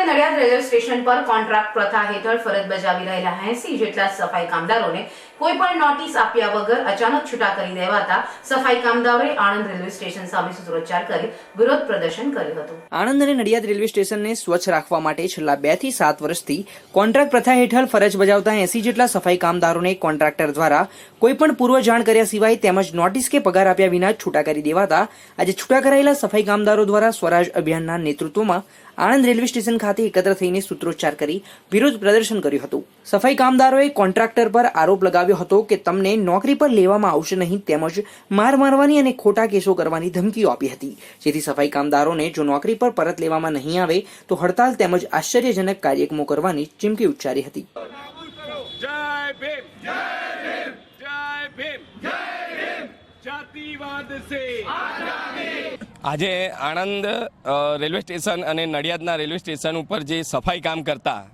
અને Nadiad railway station પર contract પ્રથા હેઠળ ફરજ બજાવી રહેલા એસી જેટલા સફાઈ કામદારોને કોઈ પણ નોટિસ આપ્યા વગર અચાનક છૂટા કરી દેવાતા સફાઈ કામદારોએ આણંદ રેલવે સ્ટેશન સામે સૂત્રોચ્ચાર કરી વિરોધ પ્રદર્શન કર્યું હતું. આણંદ અને નડિયાદ રેલવે સ્ટેશનને સ્વચ્છ રાખવા માટે છેલ્લા બેથી સાત વર્ષથી કોન્ટ્રાક્ટ પ્રથા હેઠળ ફરજ બજાવતા એસી જેટલા સફાઈ કામદારોને કોન્ટ્રાક્ટર દ્વારા કોઈ પણ પૂર્વ જાણ કર્યા સિવાય તેમજ નોટિસ કે પગાર આપ્યા વિના છૂટા કરી દેવાતા આજે છૂટા કરાયેલા સફાઈ કામદારો દ્વારા સ્વરાજ અભિયાનના નેતૃત્વમાં આણંદ રેલવે સ્ટેશન ખાતે એકત્ર થઈને સૂત્રોચ્ચાર કરી વિરોધ પ્રદર્શન કર્યું હતું. સફાઈ કામદારોએ કોન્ટ્રાક્ટર પર આરોપ લગાવ્યો હતો કે તમને નોકરી પર લેવામાં આવશે નહીં તેમજ માર મારવાની અને ખોટા કેસો કરવાની ધમકીઓ આપી હતી. જેથી સફાઈ કામદારોને જો નોકરી પર પરત લેવામાં નહીં આવે, તો હડતાલ તેમજ આશ્ચર્યજનક કાર્યક્રમો કરવાની ચીમકી ઉચ્ચારી હતી. જાતિવાદ સે. આજે આણંદ રેલવે સ્ટેશન અને નડિયાદના રેલવે સ્ટેશન ઉપર જે સફાઈ કામ કરતા,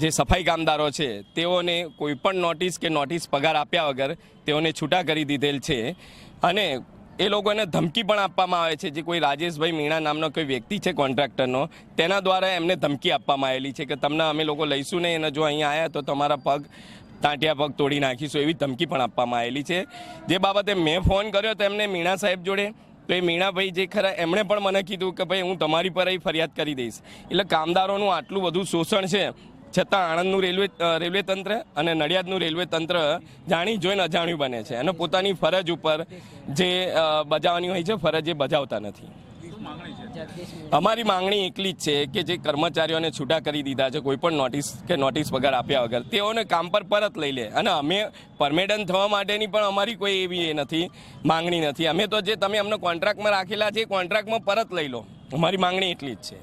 જે સફાઈ કામદારો છે, તેઓને કોઈ પણ નોટિસ કે નોટિસ પગાર આપ્યા વગર તેઓને છૂટા કરી દીધેલ છે. અને એ લોકોને ધમકી પણ આપવામાં આવે છે, જે કોઈ રાજેશભાઈ મીણા નામનો કોઈ વ્યક્તિ છે કોન્ટ્રાક્ટરનો, તેના દ્વારા એમને ધમકી આપવામાં આવેલી છે કે તમને અમે લોકો લઈશું નહીં અને જો અહીંયા આવ્યા તો તમારા પગ તાંટિયા પગ તોડી નાખીશું એવી ધમકી પણ આપવામાં આવેલી છે. જે બાબતે મેં ફોન કર્યો તો એમને મીણા સાહેબ જોડે તો એ મીણાભાઈ જે ખરા, એમણે પણ મને કીધું કે ભાઈ, હું તમારી પર અહીં ફરિયાદ કરી દઈશ. એટલે કામદારોનું આટલું બધું શોષણ છે, છતાં આણંદનું રેલવે રેલવે તંત્ર અને નડિયાદનું રેલવે તંત્ર જાણી જોઈને અજાણ્યું બને છે. અને પોતાની ફરજ ઉપર જે બજાવવાની હોય છે, ફરજ એ બજાવતા નથી. અમારી માંગણી એકલી જ છે કે જે કર્મચારીઓને છૂટા કરી દીધા છે કોઈ પણ નોટિસ કે નોટિસ વગર આપ્યા વગર તેઓને કામ પર પરત લઈ લે. અને અમે પરમેડન થવા માટેની પણ અમારી કોઈ એવી એ નથી માંગણી નથી. અમે તો જે તમે અમને કોન્ટ્રાક્ટમાં રાખેલા છે એ કોન્ટ્રાક્ટમાં પરત લઈ લો. અમારી માંગણી એટલી જ છે.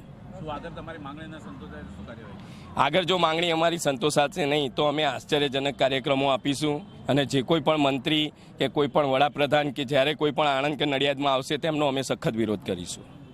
આગળ જો માંગણી અમારી સંતોષાશે નહીં તો અમે આશ્ચર્યજનક કાર્યક્રમો આપીશું. અને જે કોઈ પણ મંત્રી કે કોઈ પણ વડાપ્રધાન કે જ્યારે કોઈ પણ આણંદ કે નડિયાદમાં આવશે તેમનો અમે સખત વિરોધ કરીશું.